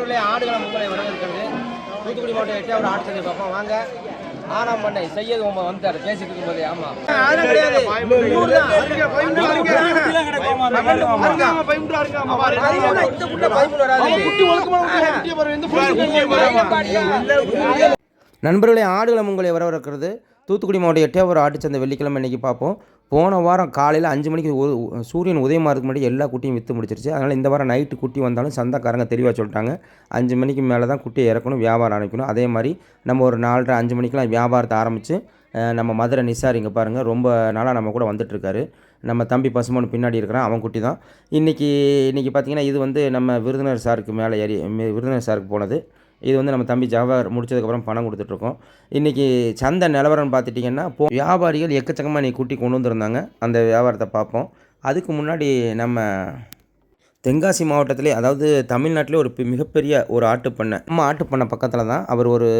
நண்பர்களே ஆடுகளம் உங்களை வரவேற்கிறது தூத்துக்குடி மாவட்டம் எட்டே ஒரு ஆட்டு சந்தை பார்ப்போம் வாங்க. ஆறாம் பண்ணை செய்யது உங்க வந்துட்டாரு பேசிட்டு இருக்கும்போது ஆமா. நண்பர்களே ஆடுகளம் உங்களை வரவேற்கிறது தூத்துக்குடி மாவட்டம் எட்டயபுரம் ஆட்டுச்சந்தை வெள்ளிக்கிழமை இன்றைக்கி பார்ப்போம். போன வாரம் காலையில் அஞ்சு மணிக்கு ஒரு சூரியன் உதயமாகிறதுக்கு முன்னாடி எல்லா குட்டியும் விற்று முடிச்சிருச்சு. அதனால் இந்த வாரம் நைட்டு குட்டி வந்தாலும் சந்தைக்காரங்க தெளிவாக சொல்லிட்டாங்க. அஞ்சு மணிக்கு மேலே தான் குட்டியை இறக்கணும் வியாபாரம் ஆரம்பிக்கணும். அதே மாதிரி நம்ம ஒரு நாலரை அஞ்சு மணிக்கெலாம் வியாபாரத்தை ஆரம்பித்து நம்ம மதுரை நிசார் இங்கே பாருங்கள் ரொம்ப நாளாக நம்ம கூட வந்துட்டுருக்காரு நம்ம தம்பி பசுமன் பின்னாடி இருக்கிறான் அவன் குட்டி தான். இன்றைக்கி இன்றைக்கி பார்த்தீங்கன்னா இது வந்து நம்ம விருதுநர் சாருக்கு மேலே ஏறி மே- சாருக்கு போனது. இது வந்து நம்ம தம்பி ஜவஹர் முடிச்சதுக்கப்புறம் பணம் கொடுத்துட்ருக்கோம். இன்றைக்கி சந்தை நிலவரம்னு பார்த்துட்டிங்கன்னா போ வியாபாரிகள் எக்கச்சக்கமாக நீ குட்டி கொண்டு வந்திருந்தாங்க. அந்த வியாபாரத்தை பார்ப்போம். அதுக்கு முன்னாடி நம்ம தென்காசி மாவட்டத்திலே அதாவது தமிழ்நாட்டிலே ஒரு பெ- மிகப்பெரிய ஒரு ஆட்டுப்பண்ணை. நம்ம ஆட்டுப்பண்ணை பக்கத்தில் தான் அவர் ஒரு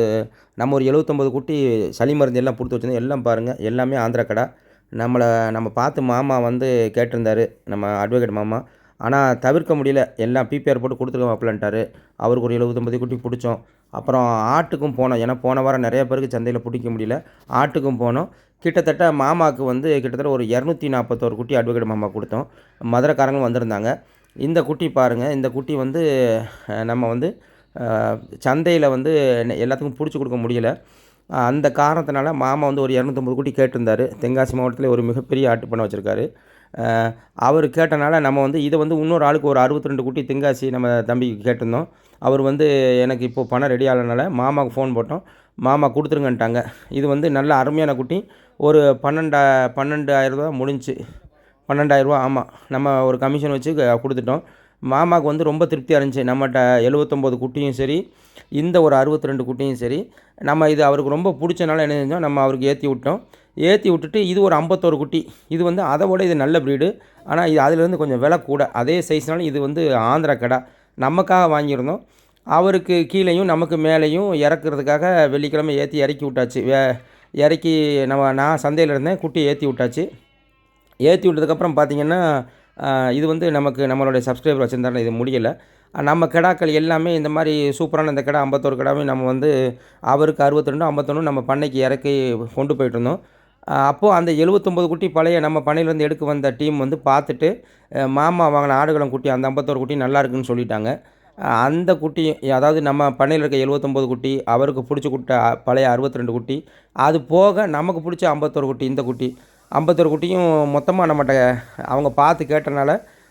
நம்ம ஒரு எழுபத்தொம்பது குட்டி சளி மருந்து எல்லாம் கொடுத்து வச்சுருந்தோம். எல்லாம் பாருங்கள் எல்லாமே ஆந்திரா கடை நம்மளை நம்ம பார்த்து மாமா வந்து கேட்டிருந்தாரு நம்ம அட்வொகேட் மாமா. ஆனால் தவிர்க்க முடியல. எல்லாம் பிபிஆர் போட்டு கொடுத்துருக்க மாப்பிள்ளன்ட்டாரு. அவருக்கு ஒரு எழுபத்தொம்பது குட்டி பிடிச்சோம். அப்புறம் ஆட்டுக்கும் போனோம். ஏன்னா போன வாரம் நிறைய பேருக்கு சந்தையில் பிடிக்க முடியல. ஆட்டுக்கும் போனோம். கிட்டத்தட்ட மாமாவுக்கு வந்து கிட்டத்தட்ட ஒரு இரநூத்தி நாற்பத்தோரு குட்டி அட்வொகேட் மாமா கொடுத்தோம். மதுரைக்காரங்களும் வந்திருந்தாங்க. இந்த குட்டி பாருங்கள் இந்த குட்டி வந்து நம்ம வந்து சந்தையில் வந்து எல்லாத்துக்கும் பிடிச்சி கொடுக்க முடியல. அந்த காரணத்தினால மாமா வந்து ஒரு இரநூத்தம்பது குட்டி கேட்டிருந்தார். தென்காசி மாவட்டத்தில் ஒரு மிகப்பெரிய ஆட்டு பண்ண வச்சுருக்காரு. அவர் கேட்டனால நம்ம வந்து இதை வந்து இன்னொரு ஆளுக்கு ஒரு அறுபத்தி ரெண்டு குட்டி தென்காசி நம்ம தம்பிக்கு கேட்டிருந்தோம். அவர் வந்து எனக்கு இப்போது பணம் ரெடி ஆகலனால மாமாவுக்கு ஃபோன் போட்டோம். மாமா கொடுத்துருங்கன்ட்டாங்க. இது வந்து நல்ல அருமையான குட்டி. ஒரு பன்னெண்டா பன்னெண்டாயிரம் ரூபா முடிஞ்சுச்சு ஆமாம் நம்ம ஒரு கமிஷன் வச்சு க- கொடுத்துட்டோம். மாமாவுக்கு வந்து ரொம்ப திருப்தியாக இருந்துச்சு. நம்மகிட்ட எழுபத்தொம்போது குட்டியும் சரி இந்த ஒரு அறுபத்தி ரெண்டு குட்டியும் சரி நம்ம இது அவருக்கு ரொம்ப பிடிச்சனால என்ன செஞ்சோம் நம்ம அவருக்கு ஏற்றி விட்டோம். ஏற்றி விட்டுட்டு இது ஒரு ஐம்பத்தோரு குட்டி. இது வந்து அதை விட இது நல்ல ப்ரீடு ஆனால் இது அதிலேருந்து கொஞ்சம் விலை கூட. அதே சைஸ்னாலும் இது வந்து ஆந்திரா கடை. நமக்காக வாங்கியிருந்தோம். அவருக்கு கீழேயும் நமக்கு மேலேயும் இறக்குறதுக்காக வெள்ளிக்கிழமை ஏற்றி இறக்கி விட்டாச்சு. வே இறக்கி நம்ம நான் சந்தையில் இருந்தேன். குட்டி ஏற்றி விட்டாச்சு. ஏற்றி விட்டதுக்கப்புறம் பார்த்திங்கன்னா இது வந்து நமக்கு நம்மளுடைய சப்ஸ்கிரைபர் வச்சுருந்தாலும் இது முடியலை. நம்ம கிடாக்கள் எல்லாமே இந்த மாதிரி சூப்பரான இந்த கிடா ஐம்பத்தோரு கிடாவையும் நம்ம வந்து அவருக்கு அறுபத்தி ரெண்டு ஐம்பத்தொன்று நம்ம பண்ணைக்கு இறக்கி கொண்டு போயிட்டு இருந்தோம். அப்போது அந்த எழுபத்தொம்பது குட்டி பழைய நம்ம பண்ணையிலேருந்து எடுக்க வந்த டீம் வந்து பார்த்துட்டு மாமா வாங்கின ஆடுகளம் குட்டி அந்த ஐம்பத்தோரு குட்டி நல்லா இருக்குன்னு சொல்லிட்டாங்க. அந்த குட்டி அதாவது நம்ம பண்ணையில் இருக்க எழுபத்தொம்பது குட்டி அவருக்கு பிடிச்ச குட்டை பழைய அறுபத்தி ரெண்டு குட்டி அது போக நமக்கு பிடிச்ச ஐம்பத்தோரு குட்டி இந்த குட்டி. ஐம்பத்தோரு குட்டியும் மொத்தமாக நம்மகிட்ட அவங்க பார்த்து கேட்டனால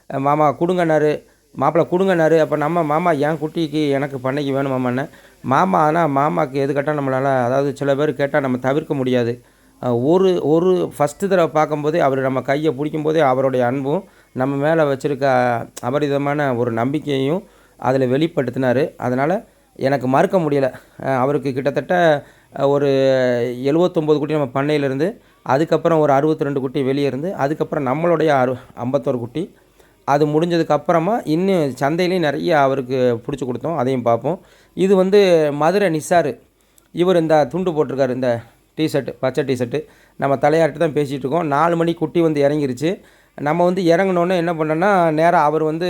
மாமா கொடுங்கன்னாரு மாப்பிள்ளை கொடுங்கன்னாரு அப்போ நம்ம மாமா என் குட்டிக்கு எனக்கு பண்ணைக்கு வேணும் மாமான்னு மாமா ஆனால் மாமாவுக்கு எது கேட்டால் நம்மளால் அதாவது சில பேர் கேட்டால் நம்ம தவிர்க்க முடியாது. ஒரு ஒரு ஃபஸ்ட்டு தடவை பார்க்கும்போதே அவர் நம்ம கையை பிடிக்கும்போதே அவருடைய அன்பும் நம்ம மேலே வச்சுருக்க அபரிதமான ஒரு நம்பிக்கையும் அதில் வெளிப்படுத்தினார். அதனால் எனக்கு மறுக்க முடியலை. அவருக்கு கிட்டத்தட்ட ஒரு எழுபத்தொம்போது குட்டி நம்ம பண்ணையிலேருந்து அதுக்கப்புறம் ஒரு அறுபத்தி ரெண்டு குட்டி வெளியே இருந்து அதுக்கப்புறம் நம்மளுடைய அறு ஐம்பத்தோரு குட்டி. அது முடிஞ்சதுக்கப்புறமா இன்னும் சந்தையிலையும் நிறைய அவருக்கு பிடிச்சி கொடுத்தோம். அதையும் பார்ப்போம். இது வந்து மதுரை நிசார். இவர் இந்த துண்டு போட்டிருக்காரு இந்த டிஷர்ட் பச்சை டிஷர்ட்டு. நம்ம தலையாட்டு தான் பேசிகிட்டு இருக்கோம் நாலு மணி குட்டி வந்து இறங்கிருச்சு. நம்ம வந்து இறங்கினோன்னே என்ன பண்ணோன்னா நேராக அவர் வந்து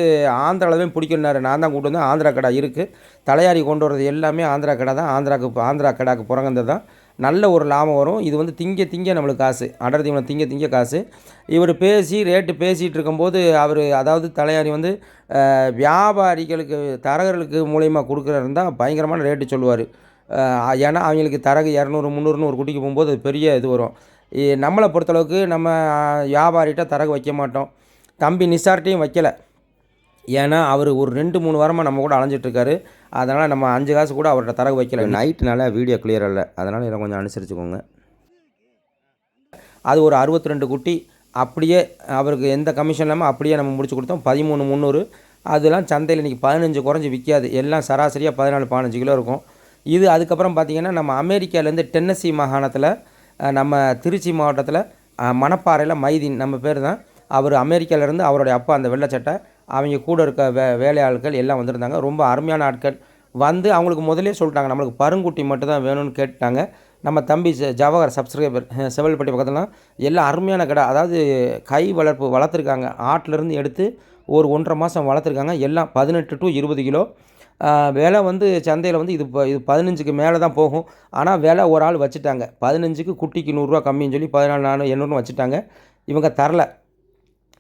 ஆந்திராவில் பிடிக்கணுனாரு நான் தான் கூட்டு வந்து ஆந்திரா கடை இருக்குது தலையாரி கொண்டு வர்றது எல்லாமே ஆந்திரா கடை தான். ஆந்திராக்கு ஆந்திரா கடாக்கு பிறந்தது தான். நல்ல ஒரு லாபம் வரும். இது வந்து திங்க திங்க நம்மளுக்கு காசு. அடர் தீவனம் திங்க திங்க காசு. இவர் பேசி ரேட்டு பேசிகிட்டு இருக்கும்போது அவர் அதாவது தலையாரி வந்து வியாபாரிகளுக்கு தரகர்களுக்கு மூலயமா கொடுக்குறா இருந்தால் பயங்கரமான ரேட்டு சொல்லுவார். ஏன்னா அவங்களுக்கு தரகு இரநூறு முந்நூறுன்னு ஒரு குட்டிக்கு போகும்போது அது பெரிய இது வரும். நம்மளை பொறுத்தளவுக்கு நம்ம வியாபாரிகிட்ட தரகு வைக்க மாட்டோம். தம்பி நிசார்ட்டையும் வைக்கலை. ஏன்னா அவர் ஒரு ரெண்டு மூணு வாரமாக நம்ம கூட அலைஞ்சிட்ருக்காரு. அதனால் நம்ம அஞ்சு காசு கூட அவர்கிட்ட தரகு வைக்கல நைட்டுனால வீடியோ கிளியர் இல்லை அதனால் இதை கொஞ்சம் அனுசரிச்சுக்கோங்க. அது ஒரு அறுபத்தி ரெண்டு குட்டி. அப்படியே அவருக்கு எந்த கமிஷன் இல்லாமல் அப்படியே நம்ம முடிச்சு கொடுத்தோம். பதிமூணு முந்நூறு. அதெல்லாம் சந்தையில் இன்றைக்கி பதினஞ்சு குறைஞ்சி விற்காது. எல்லாம் சராசரியாக பதினாலு பதினஞ்சு கிலோ இருக்கும். இது அதுக்கப்புறம் பார்த்திங்கன்னா நம்ம அமெரிக்காவிலேருந்து டென்னசி மாகாணத்தில் நம்ம திருச்சி மாவட்டத்தில் மணப்பாறையில் மைதீன் நம்ம பேர் தான். அவர் அமெரிக்காவிலேருந்து அவருடைய அப்பா அந்த வெள்ளச்சட்டை அவங்க கூட இருக்க வே வேலையாட்கள் எல்லாம் வந்திருந்தாங்க. ரொம்ப அருமையான ஆட்கள். வந்து அவங்களுக்கு முதலே சொல்லிட்டாங்க நம்மளுக்கு பருங்குட்டி மட்டும் தான் வேணும்னு கேட்டாங்க. நம்ம தம்பி ஜ- ஜவஹர் சப்ஸ்கிரைபர் செவல்பட்டி பக்கத்துலாம் எல்லாம் அருமையான கடை. அதாவது கை வளர்ப்பு வளர்த்துருக்காங்க. ஆட்டிலேருந்து எடுத்து ஒரு ஒன்றரை மாதம் வளர்த்துருக்காங்க. எல்லாம் பதினெட்டு டு இருபது கிலோ. விலை வந்து சந்தையில் வந்து இது இது பதினஞ்சுக்கு மேலே தான் போகும். ஆனால் விலை ஒரு ஆள் வச்சுட்டாங்க. பதினஞ்சுக்கு குட்டிக்கு நூறுரூவா கம்மின்னு சொல்லி பதினாலு நானூறு எண்ணூறு வச்சுட்டாங்க. இவங்க தரல.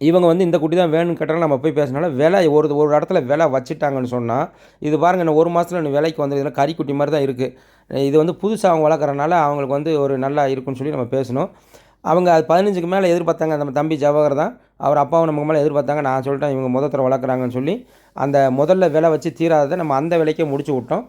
இவங்க வந்து இந்த குட்டி தான் வேணும்னு கேட்டாலும் நம்ம போய் பேசினால விலை ஒரு ஒரு இடத்துல விலை வச்சுட்டாங்கன்னு சொன்னால் இது பாருங்கள் இன்னும் ஒரு மாதத்தில் இன்னும் விலைக்கு வந்து கறிக்குட்டி மாதிரி தான் இருக்குது இது வந்து புதுசாக அவங்க வளர்க்குறனால அவங்களுக்கு வந்து ஒரு நல்லா இருக்குன்னு சொல்லி நம்ம பேசணும் அவங்க அது பதினஞ்சுக்கு மேலே எதிர்பார்த்தாங்க. நம்ம தம்பி ஜவஹர் தான். அவர் அப்பாவை நமக்கு மேலே எதிர்பார்த்தாங்க நான் சொல்லிட்டேன் இவங்க முத தடவை வளர்க்குறாங்கன்னு சொல்லி அந்த முதல்ல விலை வச்சு தீராததை நம்ம அந்த விலைக்கே முடிச்சு விட்டோம்.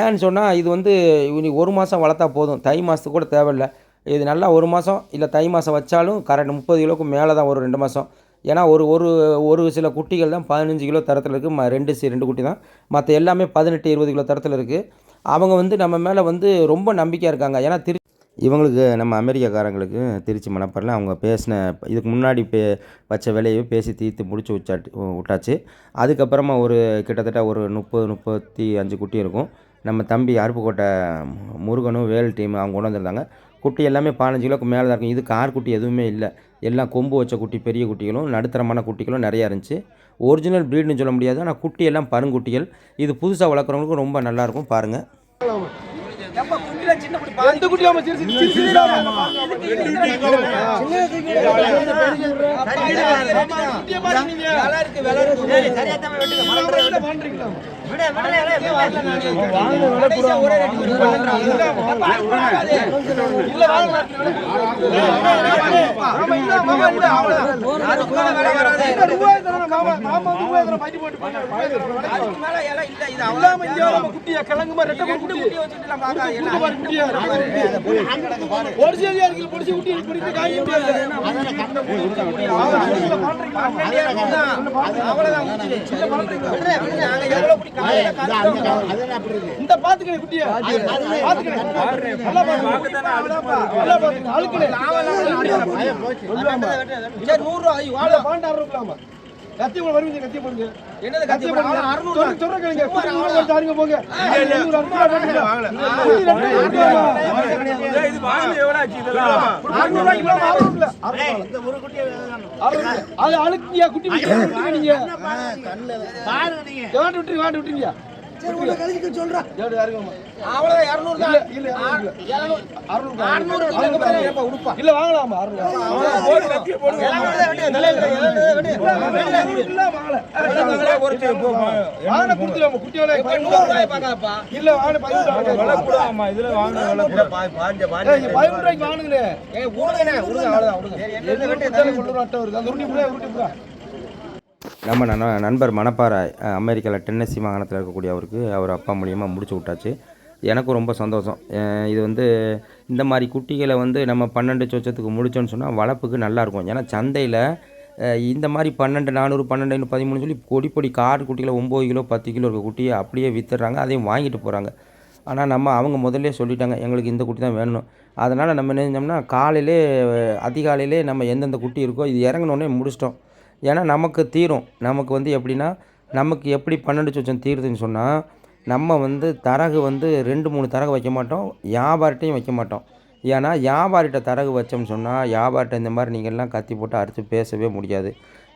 ஏன்னு சொன்னால் இது வந்து இனி ஒரு மாதம் வளர்த்தா போதும். தை மாதத்துக்கு கூட தேவையில்லை. இது நல்லா ஒரு மாதம் இல்லை தை மாதம் வச்சாலும் கரெக்ட் முப்பது கிலோவுக்கு மேலே தான் ஒரு ரெண்டு மாதம் ஏன்னா ஒரு ஒரு ஒரு சில குட்டிகள் தான் பதினஞ்சு கிலோ தரத்தில் இருக்குது ரெண்டு சி ரெண்டு குட்டி தான். மற்ற எல்லாமே பதினெட்டு இருபது கிலோ தரத்தில் இருக்குது அவங்க வந்து நம்ம மேலே வந்து ரொம்ப நம்பிக்கையாக இருக்காங்க. ஏன்னா திரு இவங்களுக்கு நம்ம அமெரிக்காக்காரங்களுக்கு திருச்சி மணப்பரில் அவங்க பேசின இதுக்கு முன்னாடி பே வச்ச விலையை பேசி தீர்த்து முடிச்சு வச்சாட்டு விட்டாச்சு அதுக்கப்புறமா ஒரு கிட்டத்தட்ட ஒரு முப்பது முப்பத்தி அஞ்சு குட்டி இருக்கும். நம்ம தம்பி அருப்புக்கோட்டை முருகனும் வேல் டீம் அவங்க கொண்டு வந்திருந்தாங்க. குட்டி எல்லாமே பதினஞ்சு கிலோக்கு மேலே தான் இருக்கும். இது கார் குட்டி எதுவுமே இல்லை. எல்லாம் கொம்பு வச்ச குட்டி பெரிய குட்டிகளும் நடுத்தரமான குட்டிகளும் நிறையா இருந்துச்சு. ஒரிஜினல் ப்ரீடுன்னு சொல்ல முடியாது. ஆனால் குட்டி எல்லாம் பருங்குட்டிகள். இது புதுசாக வளர்க்குறவங்களுக்கும் ரொம்ப நல்லாயிருக்கும் பாருங்கள் எந்த குட்டி ஆமா சிறு சிறு சிறு. குட்டியை? கிழங்கு மாதிரி ரெட்டை குட்டி. குட்டி பாரு, குட்டியா? பொடிச்சியா இருக்கு பொடிச்சு குட்டி பிடித்து காய் இந்த பாத்துக்கணும் குட்டியா பாத்துக்கணும் பாத்துக்கணும் அழுக்கணும் வாழை பாண்டா இருக்கலாமா கத்தி வருவீங்க கத்தி போடுங்க. என்னது கத்தி போடுங்க? அறுநூறு சொல்ற கேளுங்க. கொடுத்து அருங்க போங்க அறுநூறு வாங்கல அது அழுக்கியா குட்டி நீங்க. வாண்டு விட்டுருங்க வாண்டு விட்டுருங்க. சரி உள்ள கழிக்க சொல்றேன் இல்ல இல்ல வாங்கலாமா வாங்க குடுத்துலாமா குட்டியோட இல்ல வாங்க. பதினெட்டு பதினெட்டு ரூபாய்க்கு வாங்குங்களே நம்ம நன நண்பர் மணப்பாறை அமெரிக்காவில் டென்னசி மாகாணத்தில் இருக்கக்கூடிய அவருக்கு அவர் அப்பா மூலியமாக முடிச்சு விட்டாச்சு. எனக்கும் ரொம்ப சந்தோஷம். இது வந்து இந்த மாதிரி குட்டிகளை வந்து நம்ம பன்னெண்டு சொச்சத்துக்கு முடிச்சோன்னு சொன்னால் வளர்ப்புக்கு நல்லாயிருக்கும் ஏன்னா சந்தையில் இந்த மாதிரி பன்னெண்டு நானூறு பன்னெண்டு பதிமூணு சொல்லி பொடி பொடி காடு குட்டிகளை ஒம்பது கிலோ பத்து கிலோ இருக்க குட்டியை அப்படியே விற்றுறாங்க அதையும் வாங்கிட்டு போகிறாங்க ஆனால் நம்ம அவங்க முதல்ல சொல்லிட்டாங்க எங்களுக்கு இந்த குட்டி தான் வேணும். அதனால் நம்ம என்ன செஞ்சோம்னா காலையிலே அதிகாலையிலே நம்ம எந்தெந்த குட்டி இருக்கோ இது இறங்கினோடனே முடிச்சிட்டோம். ஏன்னா நமக்கு தீரும். நமக்கு வந்து எப்படின்னா நமக்கு எப்படி பன்னெண்டு சொச்சம் தீருதுன்னு சொன்னால் நம்ம வந்து தரகு வந்து ரெண்டு மூணு தரகு வைக்க மாட்டோம். வியாபாரிட்டையும் வைக்க மாட்டோம். ஏன்னா வியாபாரிட்ட தரகு வச்சோம்னு சொன்னால் வியாபாரிட்ட இந்த மாதிரி நீங்கள்லாம் கத்தி போட்டு அரைச்சி பேசவே முடியாது.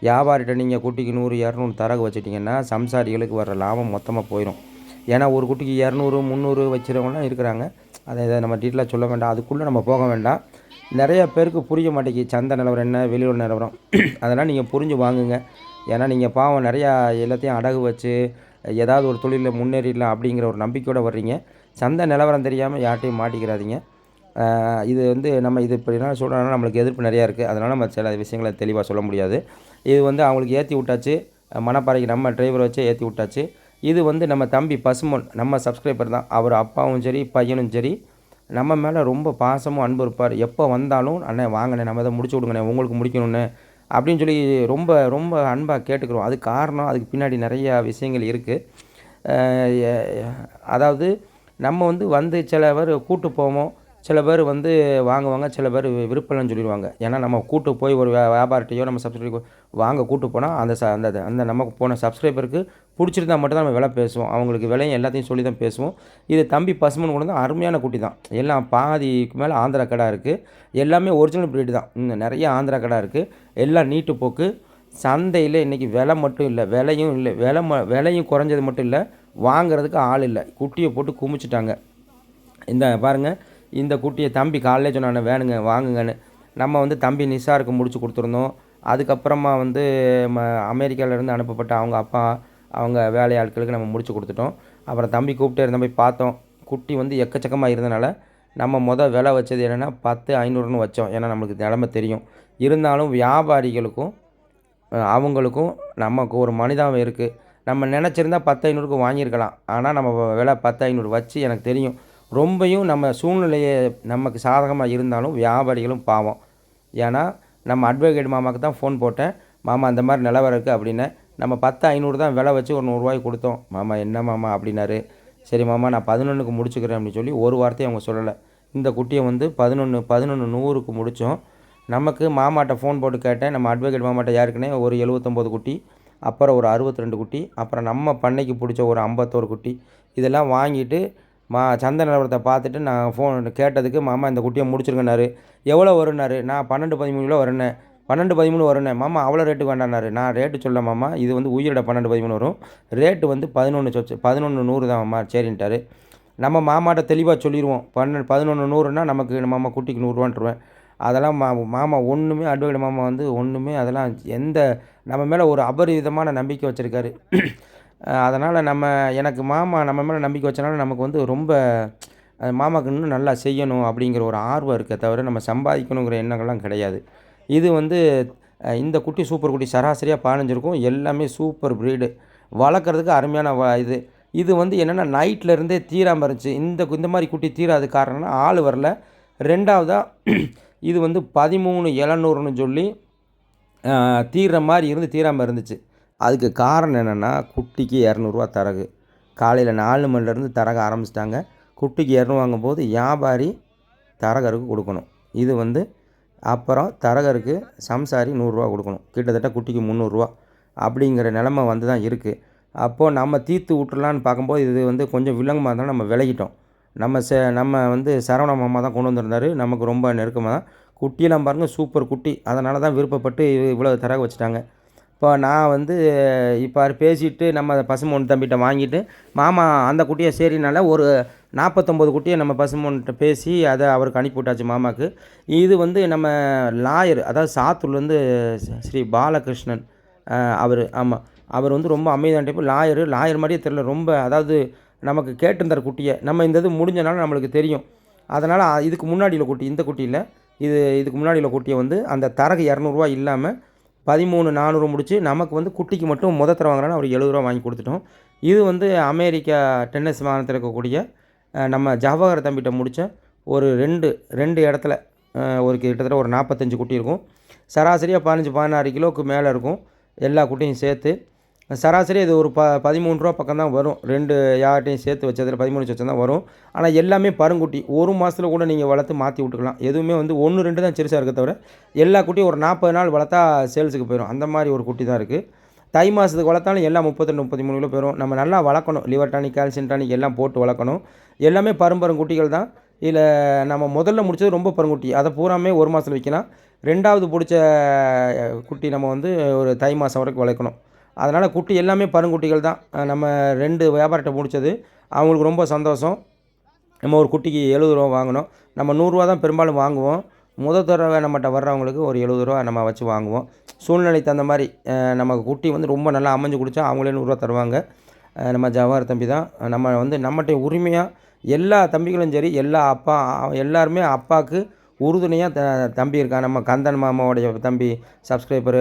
வியாபாரிட்ட நீங்கள் குட்டிக்கு நூறு இரநூறு தரகு வச்சிட்டிங்கன்னா சம்சாரிகளுக்கு வர்ற லாபம் மொத்தமாக போயிடும் ஏன்னா ஒரு குட்டிக்கு இரநூறு முந்நூறு வச்சுருவங்களாம் இருக்கிறாங்க. அதை இதை நம்ம டீட்டெயிலாக சொல்ல வேண்டாம். அதுக்குள்ளே நம்ம போக வேண்டாம். நிறைய பேருக்கு புரிய மாட்டேங்குது சந்தை நிலவரம் என்ன வெளியூர் நிலவரம். அதெல்லாம் நீங்கள் புரிஞ்சு வாங்குங்க. ஏன்னா நீங்கள் பாவம் நிறையா எல்லாத்தையும் அடகு வச்சு ஏதாவது ஒரு தொழிலில் முன்னேறிடலாம் அப்படிங்கிற ஒரு நம்பிக்கையோடு வர்றீங்க. சந்தை நிலவரம் தெரியாமல் யார்ட்டையும் மாட்டிக்கிறாதீங்க. இது வந்து நம்ம இது இப்படினா சொல்கிறனால நம்மளுக்கு எதிர்ப்பு நிறையா இருக்குது அதனால் நம்ம சில விஷயங்களை தெளிவாக சொல்ல முடியாது. இது வந்து அவங்களுக்கு ஏற்றி விட்டாச்சு. மணப்பாறைக்கு நம்ம டிரைவர் வச்சு ஏற்றி விட்டாச்சு. இது வந்து நம்ம தம்பி பசுமன் நம்ம சப்ஸ்கிரைபர் தான். அவர் அப்பாவும் சரி பையனும் சரி. நம்ம மேலே ரொம்ப பாசமும் அன்பு இருப்பார். எப்போ வந்தாலும் அண்ணே வாங்கண்ணே நம்ம இதை முடிச்சு விடுங்கண்ணே உங்களுக்கு முடிக்கணுண்ணே அப்படின்னு சொல்லி ரொம்ப ரொம்ப அன்பாக கேட்டுக்கிறோம். அது காரணம் அதுக்கு பின்னாடி நிறையா விஷயங்கள் இருக்குது அதாவது நம்ம வந்து வந்து சிலவர் பேர் கூட்டு போவோம். சில பேர் வந்து வாங்குவாங்க சில பேர் விருப்பம்னு சொல்லிடுவாங்க. ஏன்னா நம்ம கூட்டு போய் ஒரு வியாபாரத்தையோ நம்ம சப்ஸ்கிரைபர் வாங்க கூட்டு போனால் அந்த ச அந்த அந்த நமக்கு போன சப்ஸ்கிரைபருக்கு பிடிச்சிருந்தா மட்டும் தான் நம்ம விலை பேசுவோம். அவங்களுக்கு விலையும் எல்லாத்தையும் சொல்லி தான் பேசுவோம். இது தம்பி பசுமன் கூட தான் அருமையான குட்டி தான். எல்லாம் பாதிக்கு மேலே ஆந்திரா கடை இருக்குது எல்லாமே ஒரிஜினல் பிரீடு தான். நிறைய ஆந்திரா கடை இருக்குது எல்லாம் நீட்டு போக்கு. சந்தையில் இன்றைக்கி விலை மட்டும் இல்லை. விலையும் இல்லை. விலை ம விலையும் குறைஞ்சது மட்டும் இல்லை. வாங்குறதுக்கு ஆள் இல்லை. குட்டியை போட்டு குமிச்சிட்டாங்க. இந்த பாருங்கள் இந்த குட்டியை தம்பி காலையிலே சொன்னானே வேணுங்க வாங்குங்கன்னு. நம்ம வந்து தம்பி நிசாருக்கு முடிச்சு கொடுத்துருந்தோம். அதுக்கப்புறமா வந்து ம அமெரிக்காவிலேருந்து அனுப்பப்பட்ட அவங்க அப்பா அவங்க வேலையாட்களுக்கு நம்ம முடிச்சு கொடுத்துட்டோம். அப்புறம் தம்பி கூப்பிட்டே இருந்த போய் பார்த்தோம். குட்டி வந்து எக்கச்சக்கமாக இருந்தனால நம்ம மொதல் விலை வச்சது என்னென்னா பத்து ஐநூறுன்னு வச்சோம். ஏன்னா நம்மளுக்கு நிலமை தெரியும். இருந்தாலும் வியாபாரிகளுக்கும் அவங்களுக்கும் நமக்கு ஒரு மனிதாபம் இருக்குது நம்ம நினச்சிருந்தா பத்து ஐநூறுக்கு வாங்கியிருக்கலாம். ஆனால் நம்ம விலை பத்து ஐநூறு வச்சு எனக்கு தெரியும். ரொம்பையும் நம்ம சூழ்நிலையை நமக்கு சாதகமாக இருந்தாலும் வியாபாரிகளும் பாவம். ஏன்னா நம்ம அட்வொகேட் மாமாவுக்கு தான் ஃபோன் போட்டேன். மாமா அந்த மாதிரி நிலவரம் இருக்குது அப்படின்னு. நம்ம பத்து ஐநூறு தான் விலை வச்சு ஒரு நூறுரூவாய்க்கு கொடுத்தோம். மாமா என்ன மாமா? அப்படின்னாரு. சரி மாமா நான் பதினொன்றுக்கு முடிச்சுக்கிறேன் அப்படின்னு சொல்லி ஒரு வார்த்தையும் அவங்க சொல்லலை. இந்த குட்டியை வந்து பதினொன்று பதினொன்று நூறுக்கு முடித்தோம். நமக்கு மாமாட்ட ஃபோன் போட்டு கேட்டேன். நம்ம அட்வொகேட் மாமாட்ட யாருக்குன்னே ஒரு எழுபத்தொம்போது குட்டி அப்புறம் ஒரு அறுபத்தி ரெண்டு குட்டி அப்புறம் நம்ம பண்ணைக்கு பிடிச்ச ஒரு ஐம்பத்தோரு குட்டி இதெல்லாம் வாங்கிட்டு மா சந்தை நிலவரத்தை பார்த்துட்டு நான் ஃபோன் கேட்டதுக்கு மாமா இந்த குட்டியை முடிச்சிருக்கனாரு எவ்வளோ வரும்னாரு? நான் பன்னெண்டு பதிமூணு கிலோ வரேன்னே. பன்னெண்டு பதிமூணு வரும்ண்ணே மாமா அவ்வளோ ரேட்டுக்கு வேண்டாம்னாரு. நான் ரேட்டு சொல்ல மாமா. இது வந்து உயிரிட பன்னெண்டு பதிமூணு வரும். ரேட்டு வந்து பதினொன்று சொச்சு பதினொன்று நூறு தான் மாமா. சரின்ட்டாரு. நம்ம மாமாட்ட தெளிவாக சொல்லிடுவோம் பன்னெண்டு பதினொன்று நூறுனா நமக்கு நம்ம மாமா குட்டிக்கு நூறுரூவான்ட்டுருவேன் அதெல்லாம் மா மாமா ஒன்றுமே அட்வொகேட் மாமா வந்து ஒன்றுமே அதெல்லாம் எந்த நம்ம மேலே ஒரு அபரிவிதமான நம்பிக்கை வச்சுருக்காரு. அதனால் நம்ம எனக்கு மாமா நம்ம மேலே நம்பிக்கை வச்சனால நமக்கு வந்து ரொம்ப மாமாவுக்கு இன்னும் நல்லா செய்யணும் அப்படிங்கிற ஒரு ஆர்வம் இருக்கே தவிர நம்ம சம்பாதிக்கணுங்கிற எண்ணங்கள்லாம் கிடையாது. இது வந்து இந்த குட்டி சூப்பர் குட்டி சராசரியாக பாஞ்சிருக்கும் எல்லாமே சூப்பர் ப்ரீடு. வளர்க்குறதுக்கு அருமையான வ இது. இது வந்து என்னென்னா நைட்லேருந்தே தீராமல் இருந்துச்சு. இந்த இந்த மாதிரி குட்டி தீராது காரணம்னா ஆள் வரல. ரெண்டாவதாக இது வந்து பதிமூணு இளநூறுன்னு சொல்லி தீர்ற மாதிரி இருந்து தீராமல் இருந்துச்சு. அதுக்கு காரணம் என்னென்னா குட்டிக்கு இரநூறுவா தரகு. காலையில் நாலு மணிலேருந்து தரக ஆரம்பிச்சிட்டாங்க. குட்டிக்கு இரநூறு வாங்கும்போது வியாபாரி தரகருக்கு கொடுக்கணும். இது வந்து அப்புறம் தரகருக்கு சம்சாரி நூறுரூவா கொடுக்கணும். கிட்டத்தட்ட குட்டிக்கு முந்நூறுரூவா அப்படிங்கிற நிலமை வந்து தான் இருக்குது அப்போது நம்ம தீர்த்து விட்டுலான்னு பார்க்கும்போது இது வந்து கொஞ்சம் வில்லங்கமாக இருந்தாலும் நம்ம விலகிட்டோம். நம்ம ச நம்ம வந்து சரவண மாமா தான் கொண்டு வந்திருந்தார். நமக்கு ரொம்ப நெருக்கமாக தான் குட்டியெல்லாம் பாருங்கள் சூப்பர் குட்டி. அதனால தான் விருப்பப்பட்டு இவ்வளோ தரக வச்சுட்டாங்க. இப்போ நான் வந்து இப்போ பேசிட்டு நம்ம பசுமொன் தம்பிகிட்ட வாங்கிட்டு மாமா அந்த குட்டியை சரினால ஒரு நாற்பத்தொம்போது குட்டியை நம்ம பசுமொன்கிட்ட பேசி அதை அவருக்கு அனுப்பி விட்டாச்சு மாமாவுக்கு இது வந்து நம்ம லாயர் அதாவது சாத்தூர்லேருந்து ஸ்ரீ பாலகிருஷ்ணன் அவர் ஆமாம் அவர் வந்து ரொம்ப அமைதியான டைப்பு லாயரு லாயர் மாதிரியே தெரில ரொம்ப அதாவது நமக்கு கேட்டிருந்தார் குட்டியை. நம்ம இந்த இது முடிஞ்சனால நம்மளுக்கு தெரியும். அதனால் இதுக்கு முன்னாடியில் குட்டி இந்த குட்டியில் இது இதுக்கு முன்னாடியில் குட்டியை வந்து அந்த தரகு இரநூறுவா இல்லாமல் பதிமூணு நானூறு முடிச்சு நமக்கு வந்து குட்டிக்கு மட்டும் முத தர வாங்குறான்னு ஒரு எழுபது ரூபா வாங்கி கொடுத்துட்டோம். இது வந்து அமெரிக்கா டென்னிஸ் மாநிலத்தில் இருக்கக்கூடிய நம்ம ஜவஹர் தம்பிகிட்ட முடித்த ஒரு ரெண்டு ரெண்டு இடத்துல ஒரு கிட்டத்தட்ட ஒரு நாற்பத்தஞ்சு குட்டி இருக்கும். சராசரியாக பதினஞ்சு பதினாறு கிலோவுக்கு மேலே இருக்கும். எல்லா குட்டியும் சேர்த்து சராசரி இது ஒரு ப பதிமூணு ரூபா பக்கம் தான் வரும். ரெண்டு யார்ட்டையும் சேர்த்து வச்சதில் பதிமூணு லட்சம் தான் வரும். ஆனால் எல்லாமே பருங்குட்டி. ஒரு மாதத்தில் கூட நீங்கள் வளர்த்து மாற்றி விட்டுக்கலாம். எதுவுமே வந்து ஒன்று ரெண்டு தான் சிறுசாக இருக்க தவிர எல்லா குட்டியும் ஒரு நாற்பது நாள் வளர்த்தா சேல்ஸுக்கு போயிடும் அந்த மாதிரி ஒரு குட்டி தான் இருக்குது தை மாதத்துக்கு வளர்த்தாலும் எல்லாம் முப்பத்தெண்டு முப்பத்தி மூணு கிலோ போயிடும் நம்ம நல்லா வளர்க்கணும். லிவர் டானிக் கால்சியம் டானிக் எல்லாம் போட்டு வளர்க்கணும். எல்லாமே பரும்பரும் குட்டிகள் தான். இதில் நம்ம முதல்ல முடிச்சது ரொம்ப பருங்குட்டி. அதை பூராமே ஒரு மாதத்தில் வைக்கலாம். ரெண்டாவது பிடிச்ச குட்டி நம்ம வந்து ஒரு தை மாதம் வரைக்கும் வளர்க்கணும். அதனால் குட்டி எல்லாமே பருங்குட்டிகள் தான். நம்ம ரெண்டு வியாபாரத்தை முடித்தது அவங்களுக்கு ரொம்ப சந்தோஷம். நம்ம ஒரு குட்டிக்கு எழுபது ரூபா வாங்கினோம் நம்ம நூறுரூவா தான் பெரும்பாலும் வாங்குவோம். முதல் தடவை நம்மகிட்ட வர்றவங்களுக்கு ஒரு எழுபது ரூபா நம்ம வச்சு வாங்குவோம். சூழ்நிலை தகுந்த மாதிரி நமக்கு குட்டி வந்து ரொம்ப நல்லா அமைஞ்சு குடித்தா அவங்களே நூறுரூவா தருவாங்க. நம்ம ஜவஹர் தம்பி தான். நம்ம வந்து நம்மகிட்ட உரிமையாக எல்லா தம்பிகளும் சரி எல்லா அப்பா எல்லாருமே அப்பாவுக்கு உறுதுணையாக த தம்பி இருக்கான். நம்ம கந்தன் மாமாவோடைய தம்பி சப்ஸ்கிரைபரு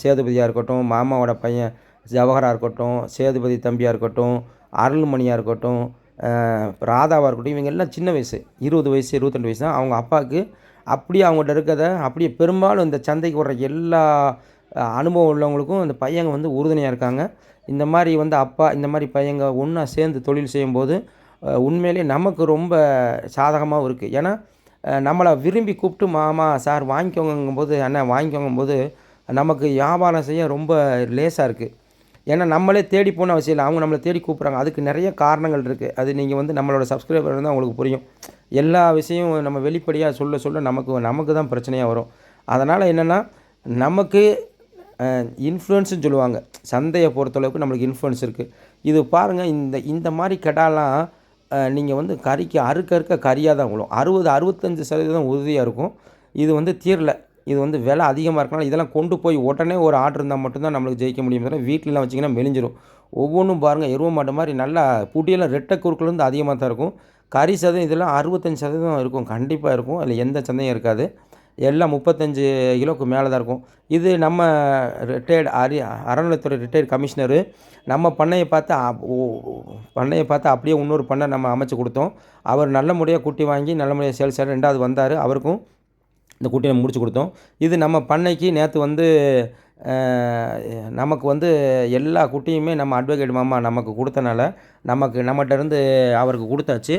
சேதுபதியாக இருக்கட்டும் மாமாவோட பையன் ஜவஹராக இருக்கட்டும் சேதுபதி தம்பியாக இருக்கட்டும் அருள்மணியாக இருக்கட்டும் ராதாவாக இருக்கட்டும் இவங்க எல்லாம் சின்ன வயசு. இருபது வயசு இருபத்தெண்டு வயசு தான். அவங்க அப்பாவுக்கு அப்படியே அவங்கள்ட்ட இருக்கிறத அப்படியே பெரும்பாலும் இந்த சந்தைக்கு வர்ற எல்லா அனுபவம் உள்ளவங்களுக்கும் இந்த பையங்க வந்து உறுதுணையாக இருக்காங்க. இந்த மாதிரி வந்து அப்பா இந்த மாதிரி பையங்க ஒன்றா சேர்ந்து தொழில் செய்யும்போது உண்மையிலே உண்மையிலேயே நமக்கு ரொம்ப சாதகமாகவும் இருக்குது ஏன்னா நம்மளை விரும்பி கூப்பிட்டு மாமா சார் வாங்கிக்கோங்கும்போது அண்ணன் வாங்கிக்கோங்கும்போது நமக்கு வியாபாரம் செய்ய ரொம்ப லேசாக இருக்குது ஏன்னா நம்மளே தேடி போன அவசியம் இல்லை. அவங்க நம்மளை தேடி கூப்பிட்றாங்க. அதுக்கு நிறைய காரணங்கள் இருக்குது அது நீங்கள் வந்து நம்மளோட சப்ஸ்கிரைபர் தான் உங்களுக்கு புரியும். எல்லா விஷயம் நம்ம வெளிப்படையாக சொல்ல சொல்ல நமக்கு நமக்கு தான் பிரச்சனையாக வரும். அதனால் என்னென்னா நமக்கு இன்ஃப்ளூயன்ஸுன்னு சொல்லுவாங்க. சந்தையை பொறுத்தளவுக்கு நம்மளுக்கு இன்ஃப்ளூயன்ஸ் இருக்குது இது பாருங்கள் இந்த இந்த மாதிரி கெடாலாம் நீங்கள் வந்து கறிக்கு அறுக்க அறுக்க கறியாக தான் விழும் அறுபது அறுபத்தஞ்சு சதவீதம் உறுதியாக இருக்கும். இது வந்து தீரல. இது வந்து விலை அதிகமாக இருக்கனால இதெல்லாம் கொண்டு போய் உடனே ஒரு ஆர்டர் இருந்தால் மட்டும்தான் நம்மளுக்கு ஜெயிக்க முடியும். தவிர வீட்டிலலாம் வச்சிங்கன்னா மெலிஞ்சிரும். ஒவ்வொன்றும் பாருங்கள் எருவ மாட்டு மாதிரி நல்லா புட்டியெல்லாம் ரெட்டை குறுக்குலேருந்து அதிகமாக தான் இருக்கும். கறி சதவீதம் இதெல்லாம் அறுபத்தஞ்சு சதவீதம் இருக்கும். கண்டிப்பாக இருக்கும். அதில் எந்த சந்தையும் இருக்காது. எல்லாம் முப்பத்தஞ்சு கிலோவுக்கு மேலே தான் இருக்கும். இது நம்ம ரிட்டையர்டு அரி அறநிலைத்துறை ரிட்டையர்டு கமிஷனரு நம்ம பண்ணையை பார்த்து அப்- பண்ணையை பார்த்து அப்படியே இன்னொரு பண்ணை நம்ம அமைச்சு கொடுத்தோம். அவர் நல்ல முறையாக குட்டி வாங்கி நல்ல முறையாக சேல்ஸ் ஆகிட்டு ரெண்டாவது வந்தார். அவருக்கும் இந்த குட்டியை முடிச்சு கொடுத்தோம். இது நம்ம பண்ணைக்கு நேற்று வந்து நமக்கு வந்து எல்லா குட்டியுமே நம்ம அட்வொகேட் மாமா நமக்கு கொடுத்தனால நமக்கு நம்மகிட்ட இருந்து அவருக்கு கொடுத்தாச்சு.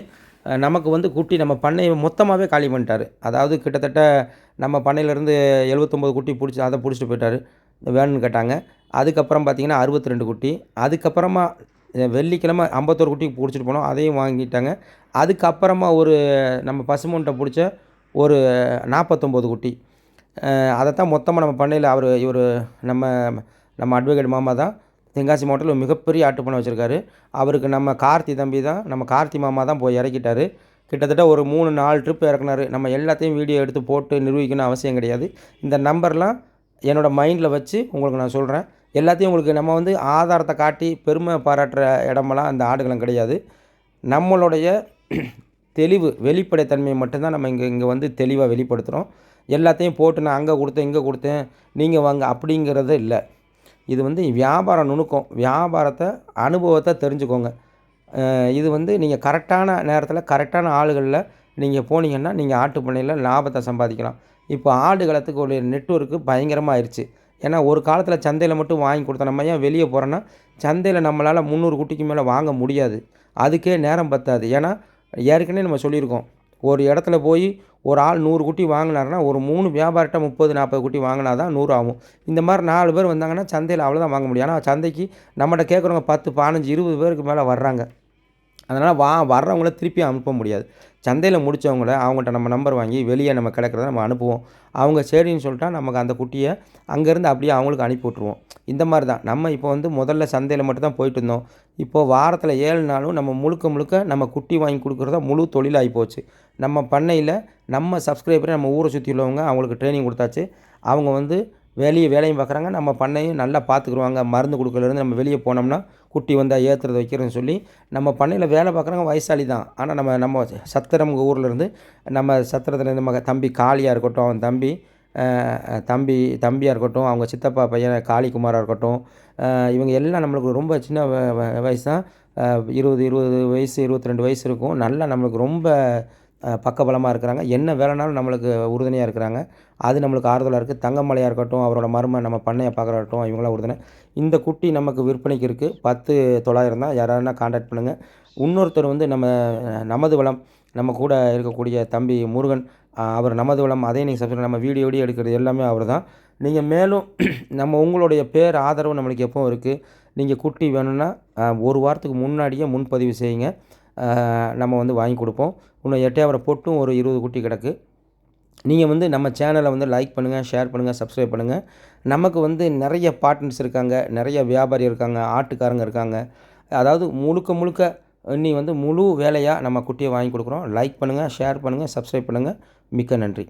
நமக்கு வந்து குட்டி நம்ம பண்ணையை மொத்தமாகவே காலி பண்ணிட்டார். அதாவது கிட்டத்தட்ட நம்ம பண்ணையிலேருந்து எழுபத்தொம்போது குட்டி பிடிச்சி அதை பிடிச்சிட்டு போயிட்டாரு. வேணும்னு கேட்டாங்க. அதுக்கப்புறம் பார்த்திங்கன்னா அறுபத்தி ரெண்டு குட்டி. அதுக்கப்புறமா வெள்ளிக்கிழமை ஐம்பத்தோரு குட்டி பிடிச்சிட்டு போனோம். அதையும் வாங்கிட்டாங்க. அதுக்கப்புறமா ஒரு நம்ம பசுமூன்ட்டை பிடிச்ச ஒரு நாற்பத்தொம்போது குட்டி. அதைத்தான் மொத்தமாக நம்ம பண்ணையில் அவர் இவர் நம்ம நம்ம அட்வொகேட் மாமா தான் தென்காசி மாவட்டத்தில் மிகப்பெரிய ஆட்டுப்பணம் வச்சுருக்காரு. அவருக்கு நம்ம கார்த்தி தம்பி தான் நம்ம கார்த்தி மாமா தான் போய் இறக்கிட்டாரு. கிட்டத்தட்ட ஒரு மூணு நாலு ட்ரிப் இறக்குனாரு. நம்ம எல்லாத்தையும் வீடியோ எடுத்து போட்டு நிரூபிக்கணும் அவசியம் கிடையாது. இந்த நம்பர்லாம் என்னோடய மைண்டில் வச்சு உங்களுக்கு நான் சொல்கிறேன் எல்லாத்தையும் உங்களுக்கு நம்ம வந்து ஆதாரத்தை காட்டி பெருமை பாராட்டுற இடமெல்லாம் அந்த ஆடுகளும் கிடையாது. நம்மளுடைய தெளிவு வெளிப்படைத்தன்மையை மட்டும்தான் நம்ம இங்கே இங்கே வந்து தெளிவாக வெளிப்படுத்துகிறோம் எல்லாத்தையும் போட்டு நான் அங்கே கொடுத்தேன் இங்கே கொடுத்தேன் நீங்கள் வாங்க அப்படிங்கிறது இல்லை. இது வந்து வியாபார நுணுக்கம். வியாபாரத்தை அனுபவத்தை தெரிஞ்சுக்கோங்க. இது வந்து நீங்கள் கரெக்டான நேரத்தில் கரெக்டான ஆளுகளில் நீங்கள் போனீங்கன்னா நீங்கள் ஆட்டு பண்ணையில் லாபத்தை சம்பாதிக்கலாம். இப்போ ஆடு களத்துக்கு ஒரு நெட்வொர்க்கு பயங்கரமாக ஆயிடுச்சு ஏன்னா ஒரு காலத்தில் சந்தையில் மட்டும் வாங்கி கொடுத்தோம். நம்ம ஏன் வெளியே போகிறோன்னா சந்தையில் நம்மளால் முந்நூறு குட்டிக்கு மேலே வாங்க முடியாது. அதுக்கே நேரம் பத்தாது. ஏன்னா ஏற்கனவே நம்ம சொல்லியிருக்கோம். ஒரு இடத்துல போய் ஒரு ஆள் நூறு குட்டி வாங்கினாருன்னா ஒரு மூணு வியாபாரிட்ட முப்பது நாற்பது குட்டி வாங்கினா தான் நூறு ஆகும். இந்த மாதிரி நாலு பேர் வந்தாங்கன்னா சந்தையில் அவ்வளோதான் வாங்க முடியும். ஆனால் சந்தைக்கு நம்மகிட்ட கேட்குறவங்க பத்து பதினஞ்சு இருபது பேருக்கு மேலே வர்றாங்க. அதனால் வா வர்றவங்கள திருப்பி அனுப்ப முடியாது. சந்தையில் முடித்தவங்கள அவங்கள்ட்ட நம்ம நம்பர் வாங்கி வெளியே நம்ம கிடக்கிறத நம்ம அனுப்புவோம். அவங்க சரின்னு சொல்லிட்டா நமக்கு அந்த குட்டியை அங்கேருந்து அப்படியே அவங்களுக்கு அனுப்பி விட்ருவோம் இந்த மாதிரி தான். நம்ம இப்போ வந்து முதல்ல சந்தையில் மட்டும் தான் போயிட்டு இருந்தோம். இப்போது வாரத்தில் ஏழு நாளும் நம்ம முழுக்க முழுக்க நம்ம குட்டி வாங்கி கொடுக்குறதா முழு தொழிலாகி போச்சு. நம்ம பண்ணையில் நம்ம சப்ஸ்கிரைபரை நம்ம ஊரை சுற்றி உள்ளவங்க அவங்களுக்கு ட்ரைனிங் கொடுத்தாச்சு. அவங்க வந்து வெளியே வேலையும் பார்க்குறாங்க நம்ம பண்ணையும் நல்லா பார்த்துக்குருவாங்க மருந்து கொடுக்கலேருந்து நம்ம வெளியே போனோம்னா குட்டி வந்தால் ஏற்றுறது வைக்கிறதுன்னு சொல்லி நம்ம பண்ணையில் வேலை பார்க்குறவங்க வயசாளி தான் ஆனால் நம்ம நம்ம சத்திரம் ஊரில் இருந்து நம்ம சத்திரத்துலேருந்து நம்ம தம்பி காளியாக இருக்கட்டும் அவன் தம்பி தம்பி தம்பியாக இருக்கட்டும் அவங்க சித்தப்பா பையன் காளிக்குமாராக இருக்கட்டும் இவங்க எல்லாம் நம்மளுக்கு ரொம்ப சின்ன வ- வயசு தான் இருபது இருபது வயசு இருபத்தி ரெண்டு வயசு இருக்கும். நல்லா நம்மளுக்கு ரொம்ப பக்கபலமாக இருக்கிறாங்க. என்ன வேலைனாலும் நம்மளுக்கு உறுதுணையாக இருக்கிறாங்க. அது நம்மளுக்கு ஆறுதலாக இருக்குது தங்கமலையாக இருக்கட்டும் அவரோட மருமை நம்ம பண்ணையை பார்க்குறட்டும் இவங்களாம் உறுதுணை. இந்த குட்டி நமக்கு விற்பனைக்கு இருக்குது பத்து தொள்ளாயிரம் தான். யாராருன்னா காண்டாக்ட் பண்ணுங்கள் இன்னொருத்தர் வந்து நம்ம நமது வளம் நம்ம கூட இருக்கக்கூடிய தம்பி முருகன் அவர் நமது வளம் அதே நீங்கள் சப்ஸ்கிரைப் நம்ம வீடியோ வீடியோ எடுக்கிறது எல்லாமே அவர் தான். நீங்கள் மேலும் நம்ம உங்களுடைய பேர் ஆதரவு நம்மளுக்கு எப்பவும் இருக்குது நீங்கள் குட்டி வேணும்னா ஒரு வாரத்துக்கு முன்னாடியே முன்பதிவு செய்யுங்க. நம்ம வந்து வாங்கி கொடுப்போம். இன்னும் எட்டையாவரம் பொட்டும் ஒரு இருபது குட்டி கிடக்கு. நீங்கள் வந்து நம்ம சேனலை வந்து லைக் பண்ணுங்கள் ஷேர் பண்ணுங்கள் சப்ஸ்கிரைப் பண்ணுங்கள் நமக்கு வந்து நிறைய பார்ட்னர்ஸ் இருக்காங்க நிறைய வியாபாரி இருக்காங்க ஆட்டுக்காரங்க இருக்காங்க. அதாவது முழுக்க முழுக்க இன்னி வந்து முழு வேலையாக நம்ம குட்டியை வாங்கி கொடுக்குறோம். லைக் பண்ணுங்கள் ஷேர் பண்ணுங்கள் சப்ஸ்கிரைப் பண்ணுங்கள் மிக்க நன்றி.